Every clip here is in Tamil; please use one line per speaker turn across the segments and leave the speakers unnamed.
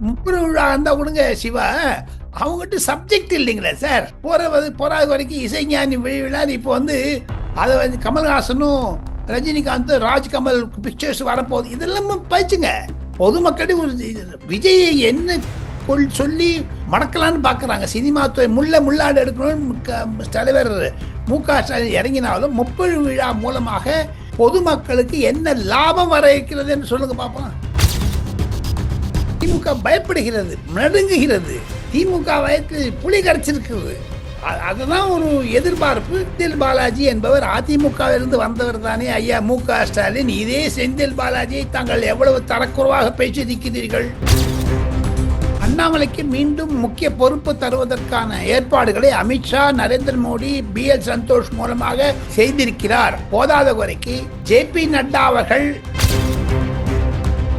முப்பது விழா இருந்தா கொடுங்க சிவா. அவங்ககிட்ட சப்ஜெக்ட் இல்லைங்களே சார் போற போறாத வரைக்கும் இசைஞானி விழா இப்போ வந்து அதை வந்து கமல்ஹாசனும் ரஜினிகாந்த் ராஜ்கமல் பிக்சர்ஸ் வரப்போகுது. இதெல்லாம் பயிச்சுங்க பொதுமக்களிடையே ஒரு விஜயை என்ன சொல்லி மடக்கலான்னு பார்க்குறாங்க சினிமா துறை முள்ள முள்ளாடு எடுக்கணும்னு க- தலைவர் மு க ஸ்டாலின் இறங்கினாலும் முப்பது விழா மூலமாக பொதுமக்களுக்கு என்ன லாபம் வர இருக்கிறது என்று சொல்லுங்க பார்ப்போம் திமுக பயப்படுகிறது நடுங்குகிறது. திமுக வயக்கு புலி கரைச்சிருக்கிறது. அதுதான் ஒரு எதிர்பார்ப்பு. செந்தில் பாலாஜி என்பவர் அதிமுகவிலிருந்து வந்தவர் தானே ஐயா மு க ஸ்டாலின். இதே செந்தில் பாலாஜியை தாங்கள் எவ்வளவு தரக்குறைவாக பேசியிருக்கிறீர்கள்? அண்ணாமலைக்கு மீண்டும் முக்கிய பொறுப்பு தருவதற்கான ஏற்பாடுகளை அமித்ஷா நரேந்திர மோடி பி எல் சந்தோஷ் மூலமாக செய்திருக்கிறார். போதாத குறைக்கு ஜே பி நட்டா அவர்கள்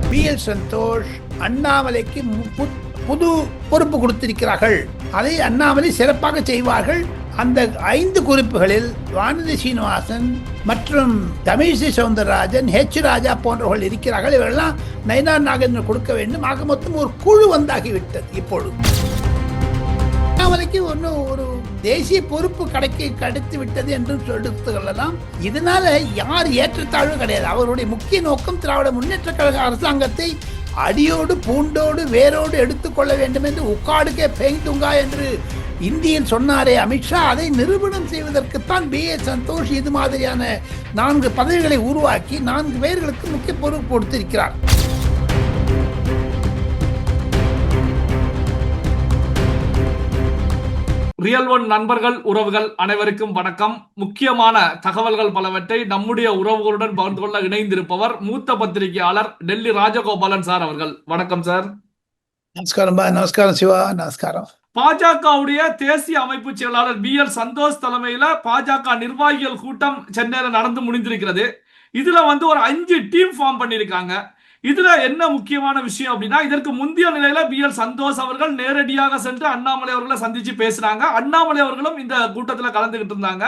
பி எல் சந்தோஷ் அண்ணாமலைக்கு மு- புது பொறுப்பு கொடுத்திருக்கிறார்கள். அதை அண்ணாமலை சிறப்பாக செய்வார்கள். அந்த ஐந்து குறிப்புகளில் வானதி சீனிவாசன் மற்றும் தமிழிசை சவுந்தரராஜன் ஹெச் ராஜா போன்றவர்கள் இருக்கிறார்கள். இவரெல்லாம் நயனா நாகேந்திரன் கொடுக்க வேண்டும். ஆக மொத்தம் ஒரு குழு வந்தாகிவிட்டது இப்பொழுது. அண்ணாமலைக்கு ஒன்று ஒரு தேசிய பொறுப்பு கடைக்கு கிடைத்து விட்டது என்று எடுத்து கொள்ளலாம் இதனால யார் ஏற்றத்தாழ்வு கிடையாது. அவருடைய முக்கிய நோக்கம் திராவிட முன்னேற்ற கழக அரசாங்கத்தை அடியோடு பூண்டோடு வேரோடு எடுத்துக்கொள்ள வேண்டும் என்று உக்காடுக்கே பெய்துங்கா என்று இந்தியில் சொன்னாரே அமித்ஷா அதை நிரூபணம் செய்வதற்குத்தான் பி. ஏ. சந்தோஷ் இது மாதிரியான நான்கு பதவிகளை உருவாக்கி நான்கு பேர்களுக்கு முக்கிய பொறுப்பு கொடுத்திருக்கிறார்.
ரியல் ஒன் நண்பர்கள் உறவுகள் அனைவருக்கும் வணக்கம். முக்கியமான தகவல்கள் பலவற்றை நம்முடைய உறவுகளுடன் பகிர்ந்து கொள்ள இணைந்திருப்பவர் மூத்த பத்திரிகையாளர் டெல்லி ராஜகோபாலன் சார் அவர்கள். வணக்கம் சார்.
நமஸ்காரம் நமஸ்காரம் சிவா நமஸ்காரம்.
பாஜகவுடைய தேசிய அமைப்பு செயலாளர் பி எல் சந்தோஷ் தலைமையில பாஜக நிர்வாகிகள் கூட்டம் சென்னையில நடந்து முடிந்திருக்கிறது. இதுல வந்து ஒரு அஞ்சு டீம் ஃபார்ம் பண்ணிருக்காங்க இதுல என்ன முக்கியமான விஷயம் அப்படின்னா இதற்கு முந்தைய நிலையில பி எல் சந்தோஷ் அவர்கள் நேரடியாக சென்று அண்ணாமலை அவர்களை சந்திச்சு பேசினாங்க. அண்ணாமலை அவர்களும் இந்த கூட்டத்துல கலந்துகிட்டு இருந்தாங்க.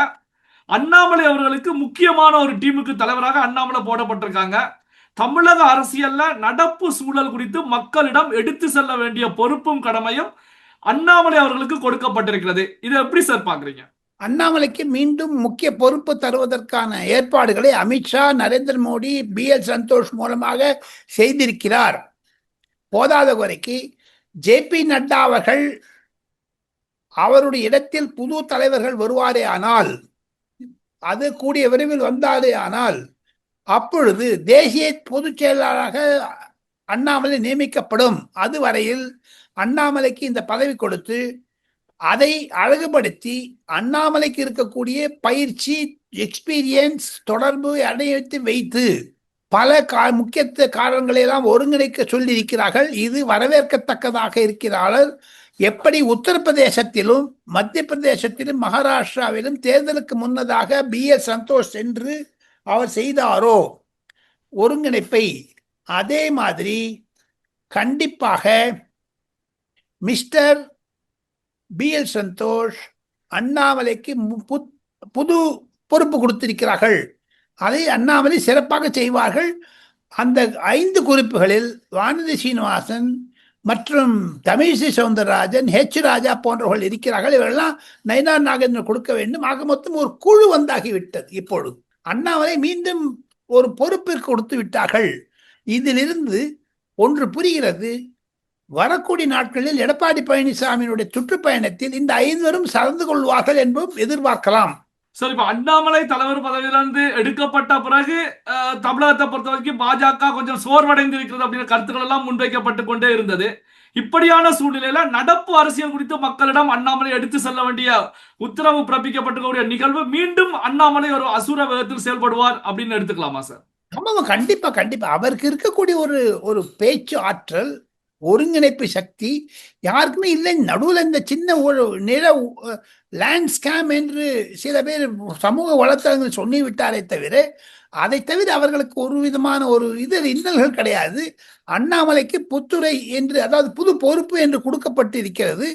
அண்ணாமலை அவர்களுக்கு முக்கியமான ஒரு டீமுக்கு தலைவராக அண்ணாமலை போடப்பட்டிருக்காங்க. தமிழக அரசியல்ல நடப்பு சூழல் குறித்து மக்களிடம் எடுத்து செல்ல வேண்டிய பொறுப்பும் கடமையும் அண்ணாமலை அவர்களுக்கு கொடுக்கப்பட்டிருக்கிறது. இதை எப்படி சார் பாக்குறீங்க?
அண்ணாமலைக்கு மீண்டும் முக்கிய பொறுப்பு தருவதற்கான ஏற்பாடுகளை அமித்ஷா நரேந்திர மோடி பி எல் சந்தோஷ் மூலமாக செய்திருக்கிறார். போதாத குறைக்கு ஜே பி நட்டா அவர்கள் அவருடைய இடத்தில் புது தலைவர்கள் வருவாரே ஆனால் அது கூடிய விரைவில் வந்தாரே ஆனால் அப்பொழுது தேசிய பொதுச் செயலாளராக அண்ணாமலை நியமிக்கப்படும். அதுவரையில் அண்ணாமலைக்கு இந்த பதவி கொடுத்து அதை அழகுபடுத்தி அண்ணாமலைக்கு இருக்கக்கூடிய பயிற்சி எக்ஸ்பீரியன்ஸ் தொடர்பு அடையத்து வைத்து பல கா முக்கிய காரணங்களை எல்லாம் ஒருங்கிணைக்க சொல்லியிருக்கிறார்கள். இது வரவேற்கத்தக்கதாக இருக்கிறார்கள். எப்படி உத்தரப்பிரதேசத்திலும் மத்திய பிரதேசத்திலும் மகாராஷ்டிராவிலும் தேர்தலுக்கு முன்னதாக பி எஸ் சந்தோஷ் சென்று அவர் செய்தாரோ? ஒருங்கிணைப்பை அதே மாதிரி கண்டிப்பாக மிஸ்டர் பி எல் சந்தோஷ் அண்ணாமலைக்கு மு- புத்- புது பொறுப்பு கொடுத்திருக்கிறார்கள். அதை அண்ணாமலை சிறப்பாக செய்வார்கள். அந்த ஐந்து குறிப்புகளில் வானதி சீனிவாசன் மற்றும் தமிழிசை சவுந்தரராஜன் ஹெச் ராஜா போன்றவர்கள் இருக்கிறார்கள். இவரெல்லாம் நயனா நாகேந்திரன் கொடுக்க வேண்டும். ஆக மொத்தம் ஒரு குழு வந்தாகிவிட்டது இப்பொழுது. அண்ணாமலை மீண்டும் ஒரு பொறுப்பிற்கு கொடுத்து விட்டார்கள் இதிலிருந்து ஒன்று புரிகிறது. வரக்கூடிய நாட்களில் எடப்பாடி பழனிசாமியினுடைய சுற்றுப்பயணத்தில் இந்த ஐவரும் கலந்து கொள்வார்கள் என்பதும் எதிர்பார்க்கலாம்.
சார் இப்ப அண்ணாமலை தலைவர் பதவியிலிருந்து எடுக்கப்பட்ட பிறகு தமிழகத்தை பொறுத்த வரைக்கும் பாஜக கொஞ்சம் சோர்வடைந்து இருக்கிறது அப்படிங்கிற கருத்துக்கள் எல்லாம் முன்வைக்கப்பட்டு கொண்டே இருந்தது. இப்படியான சூழ்நிலையில நடப்பு அரசியல் குறித்து மக்களிடம் அண்ணாமலை எடுத்து செல்ல வேண்டிய உத்தரவு பிறப்பிக்கப்பட்டிருக்கக்கூடிய நிகழ்வு மீண்டும் அண்ணாமலை ஒரு அசுர வேகத்தில் செயல்படுவார் அப்படின்னு எடுத்துக்கலாமா சார்?
ஆமாம் கண்டிப்பா கண்டிப்பா. அவருக்கு இருக்கக்கூடிய ஒரு ஒரு பேச்சு ஆற்றல் ஒருங்கிணைப்பு சக்தி யாருக்குமே இல்லை. நடுவில் இந்த சின்ன ஒரு நில லேண்ட் ஸ்கேம் என்று சில பேர் சமூக வலைத்தளங்கள் சொல்லி விட்டாரே தவிர அதை தவிர அவர்களுக்கு ஒரு விதமான ஒரு இது இன்னல்கள் கிடையாது. அண்ணாமலைக்கு புத்துறை என்று அதாவது புது பொறுப்பு என்று கொடுக்கப்பட்டு இருக்கிறது.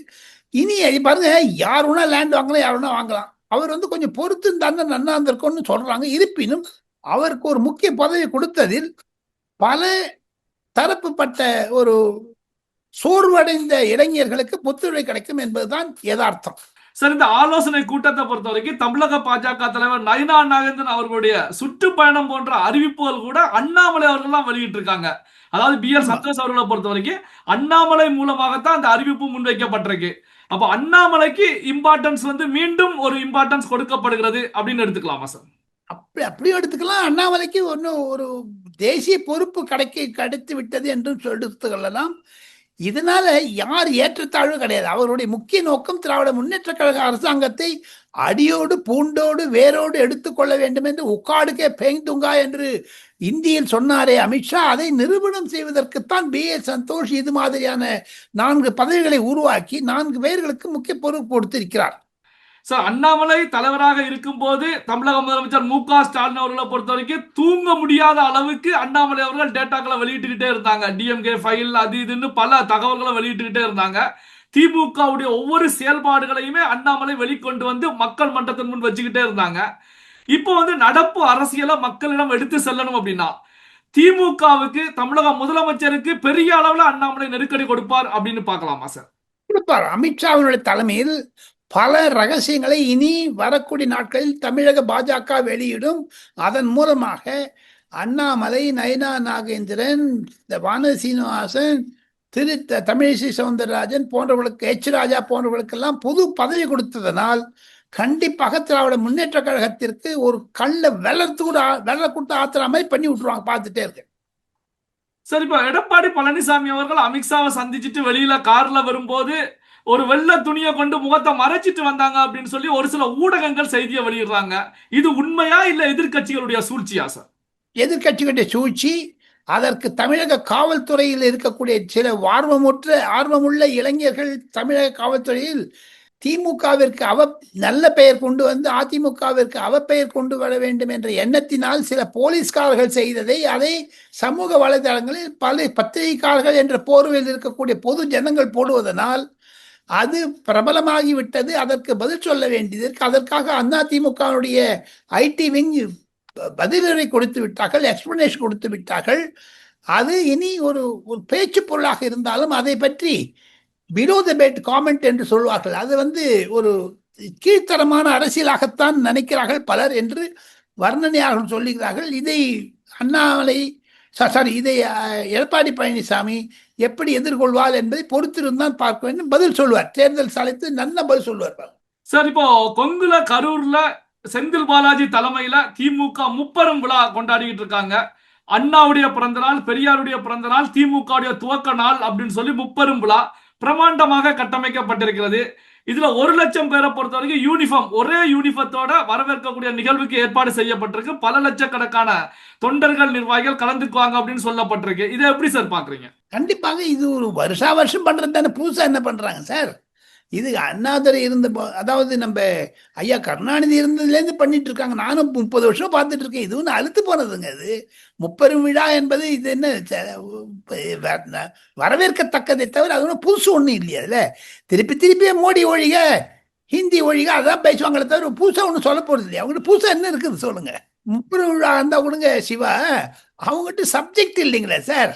இனி பாருங்க யார் வேணா லேண்ட் வாங்கலாம் யார் வேணா வாங்கலாம். அவர் வந்து கொஞ்சம் பொறுத்து இருந்தாங்க நன்னா இருந்திருக்கும்னு சொல்றாங்க. இருப்பினும் அவருக்கு ஒரு முக்கிய பதவி கொடுத்ததில் பல தரப்புப்பட்ட ஒரு சோர்வடைந்த இளைஞர்களுக்கு புத்துணை கிடைக்கும் என்பதுதான் யதார்த்தம்.
சார் இந்த ஆலோசனை கூட்டத்தை பொறுத்த வரைக்கும் தமிழக பாஜக தலைவர் நயினா நாகேந்திரன் அவர்களுடைய சுற்றுப்பயணம் போன்ற அறிவிப்புகள் கூட அண்ணாமலை அவர்கள்லாம் வெளியிட்டு இருக்காங்க அதாவது பி
ஆமா.
சந்தோஷ் அவர்களை பொறுத்த வரைக்கும் அண்ணாமலை மூலமாகத்தான் அந்த அறிவிப்பு முன்வைக்கப்பட்டிருக்கு. அப்ப அண்ணாமலைக்கு இம்பார்ட்டன்ஸ் வந்து மீண்டும் ஒரு இம்பார்ட்டன்ஸ் கொடுக்கப்படுகிறது அப்படின்னு எடுத்துக்கலாமா சார்?
அப்படி அப்படியும் எடுத்துக்கலாம். அண்ணாமலைக்கு ஒன்றும் ஒரு தேசிய பொறுப்பு கிடைக்க கிடைத்து விட்டது என்றும் எடுத்து கொள்ளலாம் இதனால யார் ஏற்றத்தாழ்வு கிடையாது. அவருடைய முக்கிய நோக்கம் திராவிட முன்னேற்ற கழக அரசாங்கத்தை அடியோடு பூண்டோடு வேரோடு எடுத்துக்கொள்ள வேண்டும் என்று உக்காடுக்கே பெய்துங்கா என்று இந்தியில் சொன்னாரே அமித்ஷா அதை நிரூபணம் செய்வதற்குத்தான் பி ஏ சந்தோஷ் இது மாதிரியான நான்கு பதவிகளை உருவாக்கி நான்கு பேர்களுக்கு முக்கிய பொறுப்பு கொடுத்திருக்கிறார்.
சார் அண்ணாமலை தலைவராக இருக்கும்போது தமிழக முதலமைச்சர் மு க ஸ்டாலின் அவர்களை பொறுத்த வரைக்கும் தூங்க முடியாத அளவுக்கு அண்ணாமலை அவர்கள் டேட்டாக்களை வெளியிட்டுக்கிட்டே இருந்தாங்க. டிஎம்கே ஃபைல் அது இதுன்னு பல தகவல்களை வெளியிட்டுக்கிட்டே இருந்தாங்க. திமுகவுடைய ஒவ்வொரு செயல்பாடுகளையுமே அண்ணாமலை வெளிக்கொண்டு வந்து மக்கள் மன்றத்தின் முன் வச்சுக்கிட்டே இருந்தாங்க. இப்போ வந்து நடப்பு அரசியலை மக்களிடம் எடுத்து செல்லணும் அப்படின்னா திமுகவுக்கு தமிழக முதலமைச்சருக்கு பெரிய அளவில் அண்ணாமலை நெருக்கடி கொடுப்பார் அப்படின்னு பார்க்கலாமா சார்?
கொடுப்பார். அமித்ஷாவினுடைய தலைமையில் பல ரகசியங்களை இனி வரக்கூடிய நாட்களில் தமிழக பாஜக வெளியிடும். அதன் மூலமாக அண்ணாமலை நயனா நாகேந்திரன் இந்த வானதி சீனிவாசன் திரு தமிழிசை சவுந்தரராஜன் போன்றவர்களுக்கு எச் ராஜா போன்றவர்களுக்கெல்லாம் புது பதவி கொடுத்ததனால் கண்டிப்பாக திராவிட முன்னேற்ற கழகத்திற்கு ஒரு கல்ல வெள்ளத்து கூட வெள்ள கூட்ட ஆத்துற மாதிரி பண்ணி விட்டுருவாங்க பார்த்துட்டே இருக்கு.
சரி இப்ப எடப்பாடி பழனிசாமி அவர்கள் அமித்ஷாவை சந்திச்சுட்டு வெளியில கார்ல வரும்போது ஒரு வெள்ள துணியை கொண்டு முகத்தை மறைச்சிட்டு வந்தாங்க அப்படின்னு சொல்லி ஒரு சில ஊடகங்கள் செய்தியை வெளியிடுறாங்க. இது உண்மையா இல்ல எதிர்க்கட்சிகளுடைய சூழ்ச்சியா சார்
எதிர்கட்சிகளுடைய சூழ்ச்சி அதற்கு தமிழக காவல்துறையில் இருக்கக்கூடிய சில ஆர்வமுற்ற ஆர்வமுள்ள இளைஞர்கள் தமிழக காவல்துறையில் திமுகவிற்கு அவ நல்ல பெயர் கொண்டு வந்து அதிமுகவிற்கு அவப்பெயர் கொண்டு வர வேண்டும் என்ற எண்ணத்தினால் சில போலீஸ்காரர்கள் செய்ததை அதை சமூக வலைதளங்களில் பல பத்திரிகைக்காரர்கள் என்ற போர்வையில் இருக்கக்கூடிய பொது ஜனங்கள் போடுவதனால் அது பிரபலமாகி விட்டது அதற்கு பதில் சொல்ல வேண்டியது அதற்காக அதிமுகவுடைய ஐடி விங் பதிலுரை கொடுத்து விட்டார்கள் எக்ஸ்பிளனேஷன் கொடுத்து விட்டார்கள். அது இனி ஒரு ஒரு பேச்சு பொருளாக இருந்தாலும் அதை பற்றி பிலோ த பெட் காமெண்ட் என்று சொல்வார்கள். அது வந்து ஒரு கீழ்த்தரமான அரசியலாகத்தான் நினைக்கிறார்கள் பலர் என்று வர்ணனையாக சொல்லுகிறார்கள். இதை அண்ணாமலை சாரி இதை எடப்பாடி பழனிசாமி எப்படி எதிர்கொள்வார் என்பதை பொறுத்திருந்தான் பார்க்க வேண்டும். பதில் சொல்வார் தேர்தல் சாலைத்து நல்ல பதில் சொல்லுவார்
சார் இப்போ கொங்குல கரூர்ல செந்தில் பாலாஜி தலைமையில திமுக முப்பெரும் விழா கொண்டாடிக்கிட்டு இருக்காங்க. அண்ணாவுடைய பிறந்த நாள் பெரியாருடைய பிறந்த நாள் திமுகவுடைய துவக்க நாள் அப்படின்னு சொல்லி முப்பெரும் விழா பிரமாண்டமாக கட்டமைக்கப்பட்டிருக்கிறது. இதுல ஒரு லட்சம் பேரை பொறுத்த வரைக்கும் யூனிஃபார்ம் ஒரே யூனிஃபார்த்தோட வரவேற்கக்கூடிய நிகழ்வுக்கு ஏற்பாடு செய்யப்பட்டிருக்கு. பல லட்சக்கணக்கான தொண்டர்கள் நிர்வாகிகள் கலந்துக்குவாங்க அப்படின்னு சொல்லப்பட்டிருக்கு. இதை எப்படி சார் பாக்குறீங்க?
கண்டிப்பாக இது ஒரு வருஷா வருஷம் பண்றது தானே புதுசா என்ன பண்றாங்க சார்? இது அண்ணாதுரை இருந்த போ- அதாவது நம்ம ஐயா கருணாநிதி இருந்ததுலேருந்து பண்ணிட்டு இருக்காங்க நானும் முப்பது வருஷம் பார்த்துட்டு இருக்கேன் இது ஒன்று அழுத்து போனதுங்க அது முப்பெரும் விழா என்பது இது என்ன ச- வரவேற்கத்தக்கதை தவிர அது ஒன்றும் புதுசு ஒன்றும் இல்லையா அதில். திருப்பி திருப்பி மோடி ஒழிக ஹிந்தி ஒழிக அதான் பேசுவாங்களே தவிர புதுசாக ஒன்றும் சொல்ல போகிறது இல்லையா. அவங்களுக்கு புதுசாக என்ன இருக்குது சொல்லுங்க. முப்பெரும் விழா இருந்தால் கொடுங்க சிவா. அவங்ககிட்ட சப்ஜெக்ட் இல்லைங்களே சார்.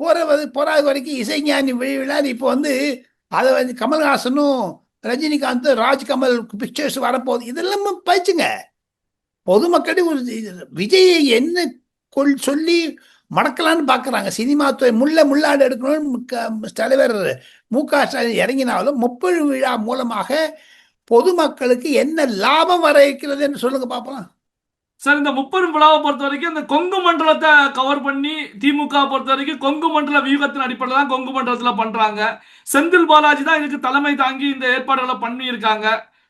போகிற போறாத வரைக்கும் இசைஞானி விழா இப்போ வந்து அதை வந்து கமல்ஹாசனும் ரஜினிகாந்த் ராஜ்கமல் பிக்சர்ஸ் வரப்போகுது. இதெல்லாம் பயிச்சுங்க. பொதுமக்களிடையே ஒரு விஜயை என்ன கொள் சொல்லி மடக்கலான்னு பார்க்குறாங்க சினிமா துறை முள்ள முள்ளாடு எடுக்கணும்னு க- தலைவர் மு க ஸ்டாலின் இறங்கினாலும் முப்பது விழா மூலமாக பொதுமக்களுக்கு என்ன லாபம் வர இருக்கிறது என்று சொல்லுங்க பார்ப்போம்
சார் இந்த முப்பெரும் விழாவை பொறுத்த வரைக்கும் இந்த கொங்கு மண்டலத்தை கவர் பண்ணி திமுக பொறுத்த வரைக்கும் கொங்கு மண்டல வியூகத்தின் அடிப்படையில் தான் கொங்கு மண்டலத்தில் பண்ணுறாங்க செந்தில் பாலாஜி தான் இதுக்கு தலைமை தாங்கி இந்த ஏற்பாடுகளை பண்ணியிருக்காங்க.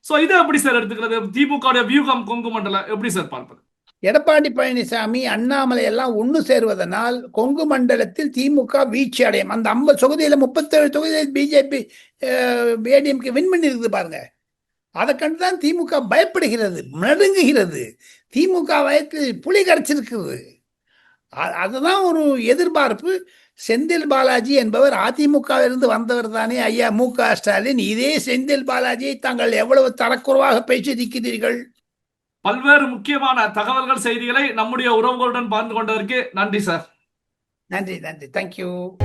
ஸோ இதை எப்படி சார் எடுத்துக்கிறது? திமுக வியூகம் கொங்கு மண்டலம் எப்படி சார் பார்ப்பது?
எடப்பாடி பழனிசாமி அண்ணாமலை எல்லாம் ஒன்று சேருவதனால் கொங்கு மண்டலத்தில் திமுக வீழ்ச்சி அடையும். அந்த ஐம்பது தொகுதியில் முப்பத்தேழு தொகுதியில் பிஜேபி ஏடிஎம்கே வின் பண்ணியிருக்குது பாருங்க. அதை கண்டு தான் திமுக பயப்படுகிறது நடுங்குகிறது. திமுக வயத்தில் புலி கரைச்சிருக்குது அ- அதுதான் ஒரு எதிர்பார்ப்பு. செந்தில் பாலாஜி என்பவர் அதிமுகவிலிருந்து வந்தவர் தானே ஐயா மு க ஸ்டாலின். இதே செந்தில் பாலாஜியை தாங்கள் எவ்வளவு தரக்குறைவாக பேசியிருக்கிறீர்கள்?
பல்வேறு முக்கியமான தகவல்கள் செய்திகளை நம்முடைய உறவுகளுடன் பகிர்ந்து கொண்டதற்கு நன்றி சார்.
நன்றி நன்றி. தேங்க்யூ